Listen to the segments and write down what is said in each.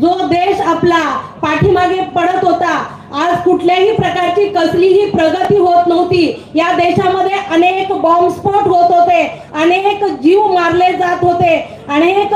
जो देश आपला पाठीमागे पडत होता आज कुठल्याही प्रकारची कसलीही प्रगती होत नव्हती. या देशामध्ये अनेक बॉम्बस्फोट होत होते अनेक जीव मारले जात होते अनेक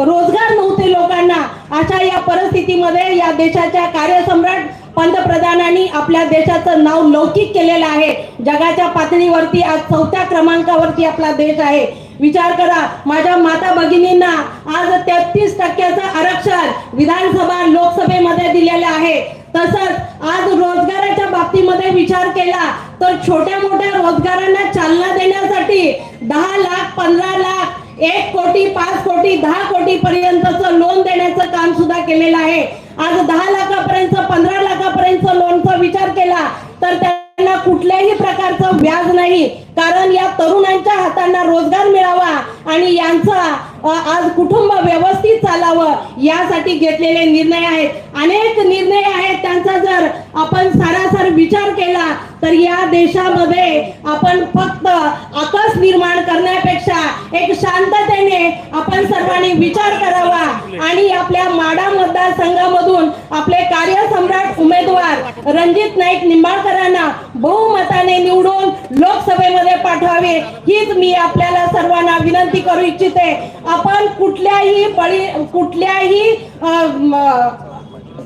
रोजगार नव्हते लोकांना. अशा या परिस्थितीमध्ये या देशाच्या कार्यसम्राट पंतप्रधानांनी आपल्या देशाचं नाव लौकिक केलेलं आहे. जगाच्या पातळीवरती आज चौथ्या क्रमांकावरती आपला देश आहे. विचार करा. माझ्या माता भगिनींना आज तेहतीस टक्क्याचं आरक्षण विधानसभा लोकसभेमध्ये दिलेलं आहे. तसंच आज रोजगाराच्या बाबतीमध्ये विचार केला तर छोट्या मोठ्या रोजगारांना चालना देण्यासाठी दहा लाख पंधरा लाख एक कोटी पाच कोटी दहा कोटी पर्यंतचं लोन देण्याचं काम सुद्धा केलेलं आहे. आज दहा लाखापर्यंत पंधरा लाखापर्यंत लोनचा विचार केला तर त्यांना कुठल्याही प्रकारचं व्याज नाही. कारण या तरुणांच्या हातांना रोजगार मिळावा आणि यांचा आज कुटुंब व्यवस्थित चालावं यासाठी घेतलेले निर्णय आहेत. अनेक निर्णय आहेत त्यांचा जर आपण सारासार विचार केला तर या देशामध्ये आपण फक्त आकाश निर्माण करण्यापेक्षा एक शांततेने आपण सर्वांनी विचार करावा आणि आपल्या माडा मतदारसंघामध्ये आपले कार्यसम्राट उमेदवार रणजित नाईक निंबाळकरांना बहुमताने निवडून लोकसभेमध्ये पाठवावे हीच मी आपल्याला सर्वांना विनंती करू इच्छिते. आपण कुठल्याही बळी कुठल्याही अं,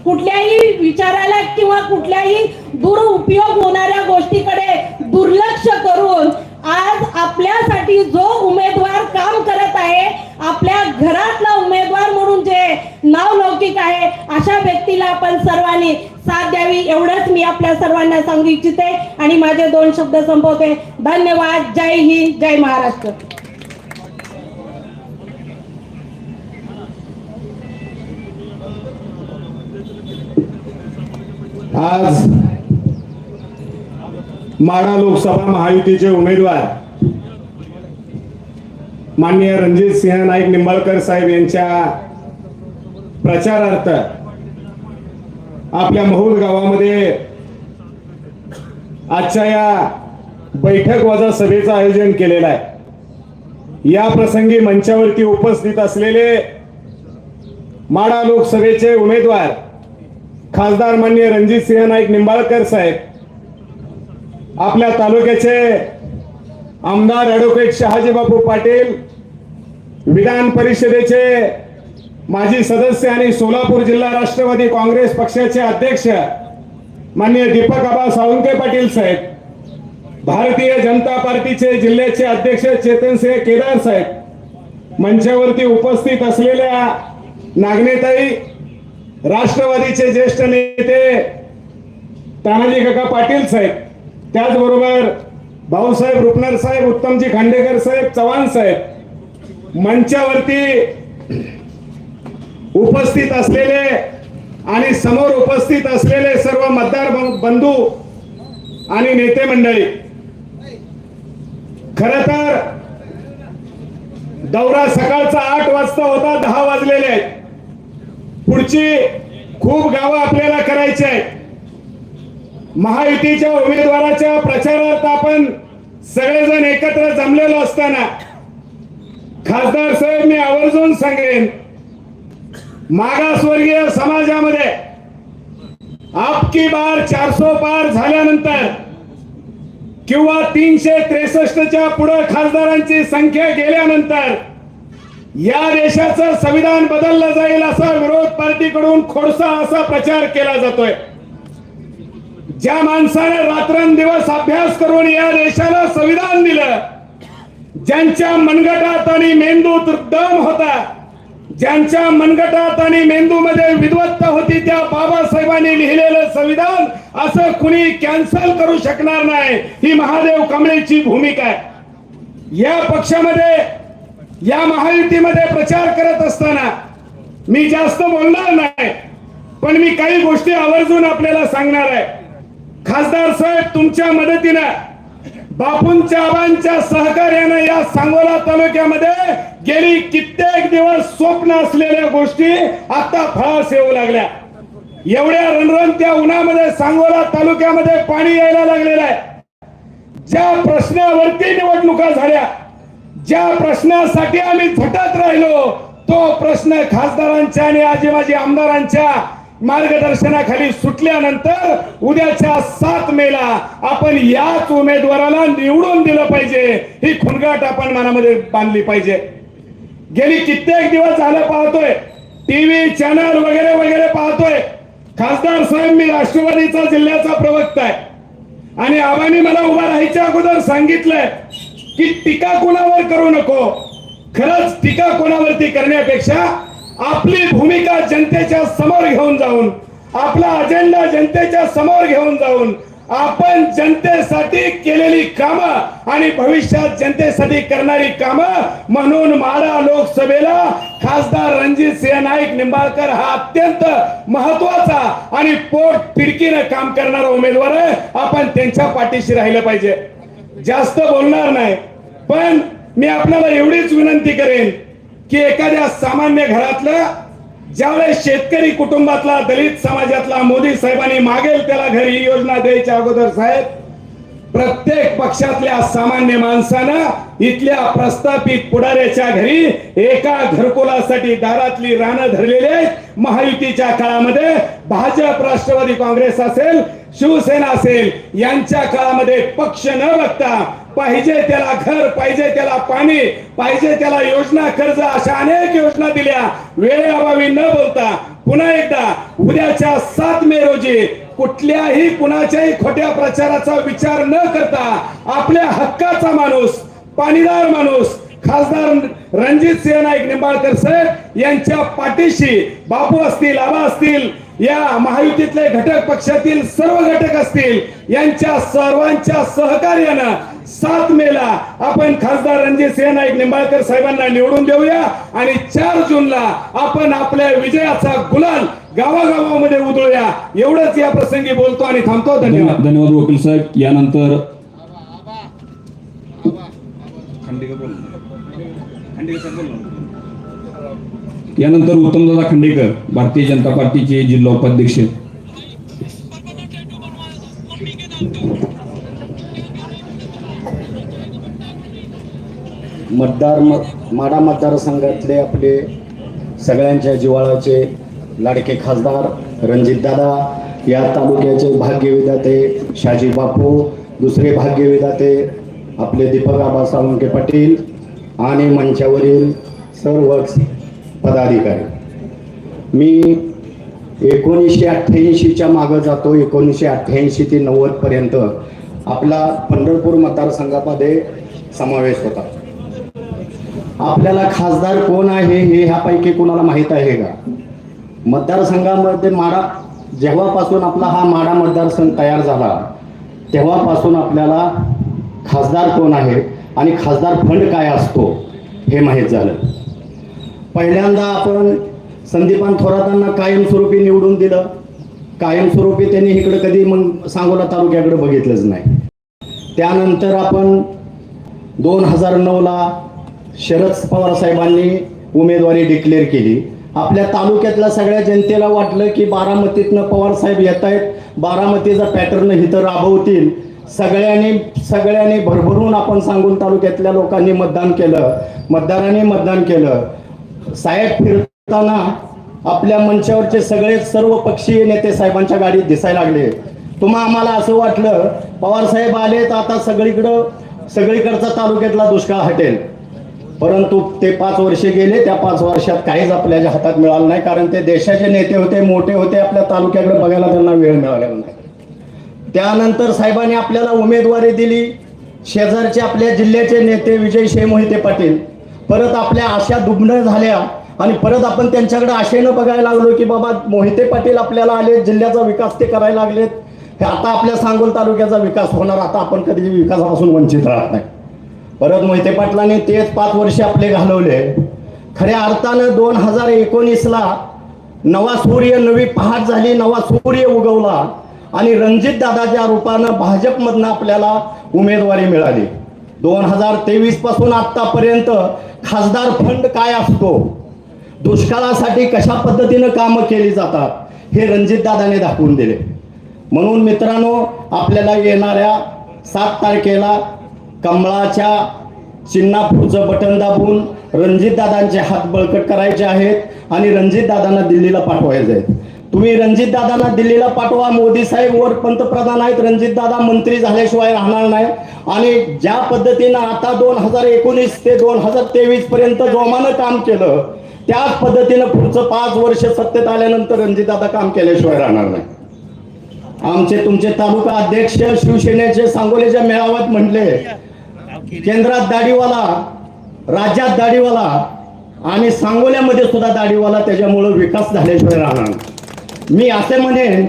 कुठल्याही विचाराला किंवा कुठल्याही दुरुपयोग होणाऱ्या गोष्टी दुर्लक्ष करून आज आपल्यासाठी जो उमेदवार काम करत आहे आपल्या घरातला उमेदवार म्हणून जे नाव लौकिक आहे अशा व्यक्तीला आपण सर्वांनी साथ द्यावी एवढंच मी आपल्या सर्वांना सांगू इच्छिते आणि माझे दोन शब्द संपवते. धन्यवाद. जय हिंद. जय महाराष्ट्र. आज माढा लोकसभा महायुतीचे उमेदवार माननीय रणजित सिंह नाईक निंबाळकर साहेब यांच्या प्रचारार्थ आपल्या महुल गावामध्ये आजच्या या बैठक वजा सभेचं आयोजन केलेलं आहे. या प्रसंगी मंचावरती उपस्थित असलेले माडा लोकसभेचे उमेदवार खासदार मान्य रणजित सिंह नाईक निंबाळकर साहेब आपल्या तालुक्याचे आमदार ॲडव्होकेट शहाजी बापू पाटील विधान परिषदेचे माजी सदस्य आणि सोलापूर जिल्हा राष्ट्रवादी काँग्रेस पक्षाचे अध्यक्ष माननीय दीपक आबा सावंके पाटील साहेब भारतीय जनता पार्टीचे जिल्ह्याचे अध्यक्ष चेतन सिंह केदार साहेब मंचावरती उपस्थित असलेल्या नागनेताई राष्ट्रवादीचे ज्येष्ठ नेते तानाजी काका पाटील साहेब त्याचबरोबर भाऊसाहेब रुपनर साहेब उत्तमजी खांडेकर साहेब चव्हाण साहेब मंचावरती उपस्थित असलेले आणि समोर उपस्थित असलेले सर्व मतदार बंधू आणि नेते मंडळी खर तर दौरा सकाळचा आठ वाजता होता दहा वाजलेले आहेत. पुढची खूप गावं आपल्याला करायची आहेत. महायुतीच्या उमेदवाराच्या प्रचारार्थ आपण सगळेजण एकत्र जमलेलो असताना खासदार साहेब मी आवर्जून सांगेन मागासवर्गीय समाजामध्ये आपकी बार चारसो पार झाल्यानंतर किंवा तीनशे त्रेसष्टच्या पुढे खासदारांची संख्या गेल्यानंतर या देशाचं संविधान बदललं जाईल असा विरोध पार्टीकडून खोडसा असा प्रचार केला जातोय. ज्या माणसाने रात्रंदिवस अभ्यास करून या देशाला संविधान दिलं ज्यांच्या मनगटात आणि मेंदूत दम होता ज्यांच्या मनगटात आणि मेंदूमध्ये विद्वत्ता होती त्या बाबासाहेबांनी लिहिलेलं संविधान असं कुणी कॅन्सल करू शकणार नाही. ही महादेव कमळेची भूमिका आहे. या पक्षामध्ये या महायुतीमध्ये प्रचार करत असताना मी जास्त बोलणार नाही पण मी काही गोष्टी आवर्जून आपल्याला सांगणार आहे. खासदार साहेब तुमच्या मदतीनं बापूंच्या आबांच्या सहकार्यानं या सांगोला तालुक्यामध्ये गेली कित्येक दिवस स्वप्न असलेल्या गोष्टी आता फळास येऊ लागल्या. एवढ्या रणरणत्या उन्हामध्ये सांगोला तालुक्यामध्ये पाणी यायला लागलेलं आहे. ज्या प्रश्नावरती निवडणुका झाल्या ज्या प्रश्नासाठी आम्ही झटत राहिलो तो प्रश्न खासदारांच्या आणि आजीबाजी आमदारांच्या मार्गदर्शनाखाली सुटल्यानंतर उद्याच्या सात मेला आपण याच उमेदवाराला निवडून दिलं पाहिजे. ही खुणगाट आपण मनामध्ये बांधली पाहिजे. गेली कित्येक दिवस झालं पाहतोय. टीव्ही चॅनल वगैरे वगैरे पाहतोय. खासदार साहेब मी राष्ट्रवादीचा जिल्ह्याचा प्रवक्ता आहे. आणि आबांनी मला उभा राहायच्या अगोदर सांगितलंय की टीका कोणावर करू नको. खरंच टीका कोणावरती करण्यापेक्षा आपली भूमिका जनतेच्या समोर घेऊन जाऊन आपला अजेंडा जनतेच्या समोर घेऊन जाऊन आपण जनतेसाठी केलेली कामं आणि भविष्यात जनतेसाठी करणारी कामं म्हणून माडा लोकसभेला खासदार रणजित सिंह नाईक निंबाळकर हा अत्यंत महत्त्वाचा आणि पोट तिडकीनं काम करणारा उमेदवार आहे. आपण त्यांच्या पाठीशी राहिलं पाहिजे. जास्त बोलणार नाही. पण मी आपल्याला एवढीच विनंती करेन की एखाद्या सामान्य घरातलं ज्यावेळेस शेतकरी कुटुंबातला दलित समाजातला मोदी साहेबांनी मागेल त्याला घरी ही योजना द्यायच्या अगोदर साहेब प्रत्येक पक्षातल्या सामान्य माणसानं इथल्या प्रस्थापित पुढाऱ्याच्या घरी एका घरकुलासाठी दारातली रानं धरलेली आहेत. महायुतीच्या काळामध्ये भाजप राष्ट्रवादी काँग्रेस असेल शिवसेना असेल यांच्या काळामध्ये पक्ष न बघता पाहिजे त्याला घर पाहिजे त्याला पाणी पाहिजे त्याला योजना कर्ज अशा अनेक योजना दिल्या. वेळेअभावी न बोलता पुन्हा एकदा उद्याच्या सात मे रोजी कुठल्याही कुणाच्याही खोट्या प्रचाराचा विचार न करता आपल्या हक्काचा माणूस पाणीदार माणूस खासदार रणजित सिंह नाईक निंबाळकर साहेब यांच्या पाठीशी बापू असतील आबा असतील या महायुतीतले घटक पक्षातील सर्व घटक असतील यांच्या सर्वांच्या सहकार्यानं सात मेला आपण खासदार रणजित सिंह नाईक निंबाळकर साहेबांना निवडून देऊया. आणि चार जूनला आपण आपल्या विजयाचा गुलाल गावागावामध्ये उधळूया. एवढंच या प्रसंगी बोलतो आणि थांबतो. धन्यवाद. धन्यवाद धन्यवाद वकील साहेब. यानंतर यानंतर उत्तमदादा खंडेकर भारतीय जनता पार्टीचे जिल्हा उपाध्यक्ष. मतदार म माडा मतदारसंघातले आपले सगळ्यांच्या जिवाळाचे लाडके खासदार रणजितदादा या तालुक्याचे भाग्यविधाते शाजी बापू दुसरे भाग्यविधाते आपले दीपक आबा साळुंके पाटील आणि मंचावरील सर्व पदाधिकारी. मी एकोणीसशे अठ्ठ्याऐंशीच्या मागं जातो. एकोणीसशे अठ्ठ्याऐंशी ते नव्वदपर्यंत आपला पंढरपूर मतदारसंघामध्ये समावेश होता. आपल्याला खासदार कोण आहे हे ह्यापैकी कोणाला माहीत आहे का? मतदारसंघामध्ये माडा जेव्हापासून आपला हा माडा मतदारसंघ तयार झाला तेव्हापासून आपल्याला खासदार कोण आहे आणि खासदार फंड काय असतो हे माहीत झालं. पहिल्यांदा आपण संदीपान थोरातांना कायमस्वरूपी निवडून दिलं. कायमस्वरूपी त्यांनी इकडं कधी मग सांगोला तालुक्याकडे बघितलंच नाही. त्यानंतर आपण दोन हजार नऊला शरद पवार साहेबांनी उमेदवारी डिक्लेअर केली. आपल्या तालुक्यातल्या सगळ्या जनतेला वाटलं की बारामतीतनं पवार साहेब येत आहेत बारामतीचा पॅटर्न इथं राबवतील. सगळ्यांनी सगळ्यांनी भरभरून आपण सांगून तालुक्यातल्या लोकांनी मतदान केलं. मतदारांनी मतदान केलं. साहेब फिरताना आपल्या मंचावरचे सगळे सर्व पक्षीय नेते साहेबांच्या गाडीत दिसायला लागले. तुम्हा आम्हाला असं वाटलं पवार साहेब आले तर आता सगळीकडं सगळीकडचा तालुक्यातला दुष्काळ हटेल. परंतु ते पाच वर्षे गेले त्या पाच वर्षात काहीच आपल्या हातात मिळालं नाही कारण ते देशाचे नेते होते मोठे होते आपल्या तालुक्याकडे बघायला त्यांना वेळ मिळालेला नाही. त्यानंतर साहेबांनी आपल्याला उमेदवारी दिली. शेजारचे आपल्या जिल्ह्याचे नेते विजय मोहिते पाटील परत आपल्या आशा दुबण झाल्या आणि परत आपण त्यांच्याकडे आशेनं बघायला लागलो की बाबा मोहिते पाटील आपल्याला आले जिल्ह्याचा विकास ते करायला लागलेत. हे आता आपल्या सांगोल तालुक्याचा विकास होणार आता आपण कधी विकासापासून वंचित राहत नाही. परत मोहिते पाटलांनी तेच पाच वर्ष आपले घालवले. खऱ्या अर्थानं दोन हजार एकोणीसला नवा सूर्य नवी पहाट झाली नवा सूर्य उगवला आणि रणजित दादाच्या रूपानं भाजपमधनं आपल्याला उमेदवारी मिळाली. दोन हजार तेवीसपासून आतापर्यंत खासदार फंड काय असतो? दुष्काळासाठी कशा पद्धतीनं कामं केली जातात? हे रणजित दादाने दाखवून दिले. म्हणून मित्रांनो आपल्याला येणाऱ्या सात तारखेला कमळाच्या चिन्नापूरचं बटन दाबून रणजितदादांचे हात बळकट करायचे आहेत आणि रणजितदादांना दिल्लीला पाठवायचे आहेत. तुम्ही रणजितदादांना दिल्लीला पाठवा मोदी साहेब वर पंतप्रधान आहेत रणजितदादा मंत्री झाल्याशिवाय राहणार नाही आणि ज्या पद्धतीनं आता दोन हजार एकोणीस ते दोन हजार तेवीस पर्यंत जोमानं काम केलं त्याच पद्धतीनं पुढचं पाच वर्ष सत्तेत आल्यानंतर रणजितदादा काम केल्याशिवाय राहणार नाही आमचे तुमचे तालुका अध्यक्ष शिवसेनेचे सांगोलीच्या मेळाव्यात म्हटले केंद्रात दाढीवाला राज्यात दाढीवाला आणि सांगोल्यामध्ये सुद्धा दाढीवाला त्याच्यामुळं विकास झाल्याशिवाय राहणार नाही. मी असे म्हणेन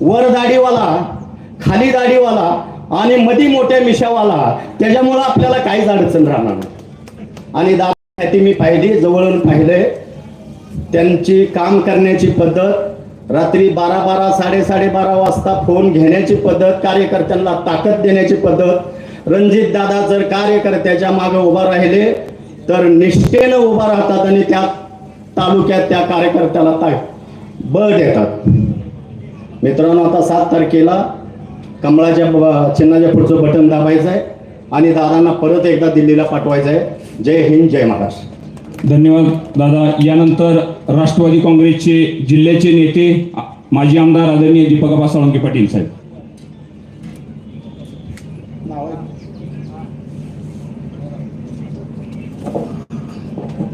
वर दाढीवाला खाली दाढीवाला आणि मधी मोठ्या मिशावाला त्याच्यामुळं आपल्याला काहीच अडचण राहणार आणि दादा मी पाहिली जवळून पाहिले त्यांची काम करण्याची पद्धत रात्री बारा बारा साडे साडे बारा वाजता फोन घेण्याची पद्धत कार्यकर्त्यांना ताकद देण्याची पद्धत. रणजित दादा जर कार्यकर्त्याच्या मागे उभा राहिले तर निष्ठेनं उभा राहतात आणि त्या तालुक्यात त्या कार्यकर्त्याला ताकद बळ देतात. मित्रांनो आता सात तारखेला कमळाच्या चिन्हाच्या पुढचं बटन दाबायचं आहे आणि दादांना परत एकदा दिल्लीला पाठवायचं आहे जय हिंद जय महाराष्ट्र. धन्यवाद दादा. यानंतर राष्ट्रवादी काँग्रेसचे जिल्ह्याचे नेते माजी आमदार आदरणीय दीपकबा साळुंके पाटील साहेब.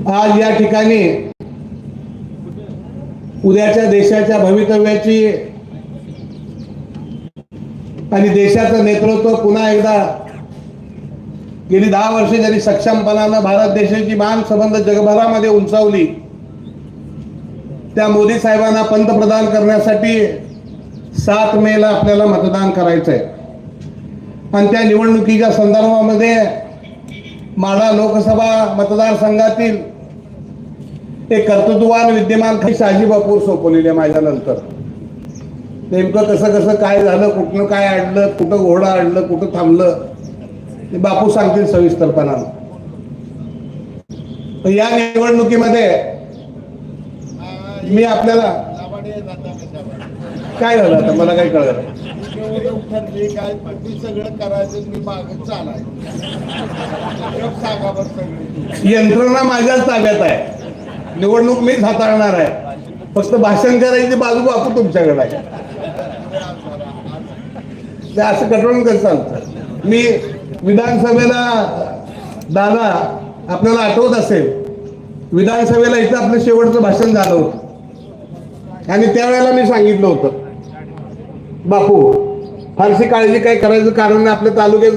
आज या ठिकाणी उद्याच्या देशाच्या भवितव्याची आणि देशाचं नेतृत्व पुन्हा एकदा गेली दहा वर्षे त्यांनी सक्षमपणानं भारत देशाची मान संबंध जगभरामध्ये उंचावली त्या मोदी साहेबांना पंतप्रधान करण्यासाठी सात मेला आपल्याला मतदान करायचं आहे आणि त्या निवडणुकीच्या संदर्भामध्ये माढा लोकसभा मतदारसंघातील ते कर्तृत्ववान विद्यमान काही शहाजी बापूर सोपवलेले माझ्या नंतर. नेमकं कसं कसं काय झालं कुठनं काय आणलं कुठं घोडं अडलं कुठं थांबलं ते बापू सांगतील सविस्तरपणानं या निवडणुकीमध्ये मी आपल्याला काय झालं आता? मला काय कळलं काय सगळं करायचं मी मागं चालायचं यंत्रणा माझ्याच ताब्यात आहे. निवडणूक मीच हाताळणार आहे. फक्त भाषण करायची बाजू बापू तुमच्याकडे आहे. ते असं कटवून कसं चालतं मी विधानसभेला दादा आपल्याला आठवत असेल विधानसभेला इथं आपलं शेवटचं भाषण झालं होतं. आणि त्यावेळेला मी सांगितलं होतं. बापू फारशी काळजी काय करायचं कारण नाही आपल्या तालुक्याचं